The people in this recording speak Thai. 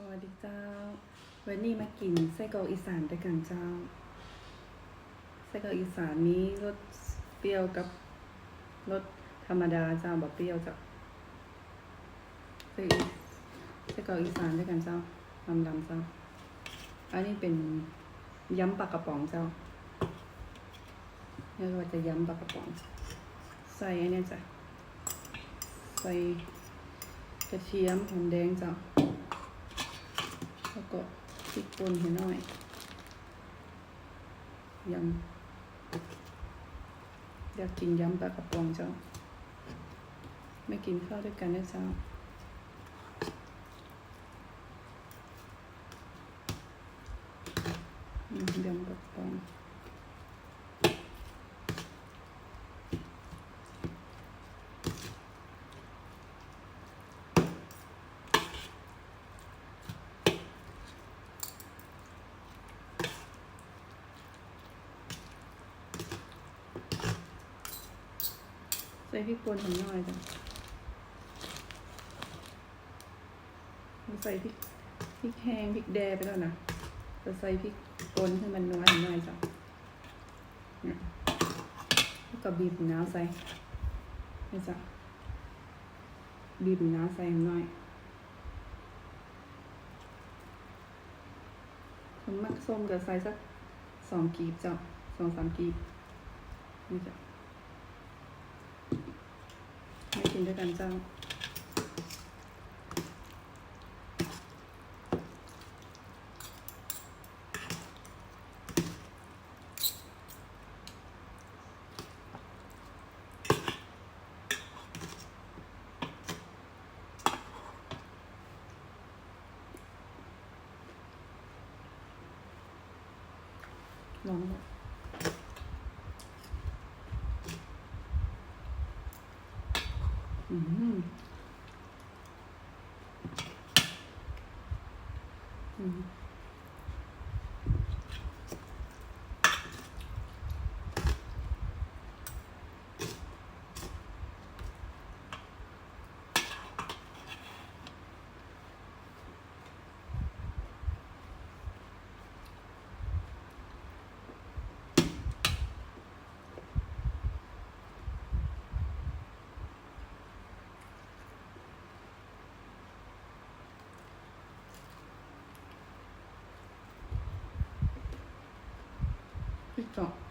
สวัสดีเจ้า วันนี้มากินไส้กรอกอีสานด้วยกันเจ้า ไส้กรอกอีสานนี้รสเปรี้ยวกับรสธรรมดาเจ้าแบบเปรี้ยวจ้าไส้ไส้กรอกอีสานด้วยกันเจ้าลำลำเจ้า อันนี้เป็นยำปลากระป๋องเจ้าเรียกว่าจะยำปลากระป๋อง ใส่อันเนี้ยจ้ะ ใส่กระเทียมหอมแดงเจ้า กดพริกป่นให้หน่อย ยำ อยากกินยำปลากระป๋องเจ้า ไม่กินข้าวด้วยกันนะเจ้าอืมยำปลากระป๋อง ใส่พริกป่นหน่อยจ้ะใส่พริกพริกแห้งพริกแดงไปแล้วนะจะใส่พริกป่นให้มันนัวหน่อยจ้ะแล้วก็บีบมะนาวใส่นี่จ้ะบีบมะนาวใส่หน่อยคนมักส้มก็ใส่สักสองกีบจ้ะสองสามกีบนี่จ้ะ ไม่ กินด้วยกันเจ้าลอง อืม Pronto.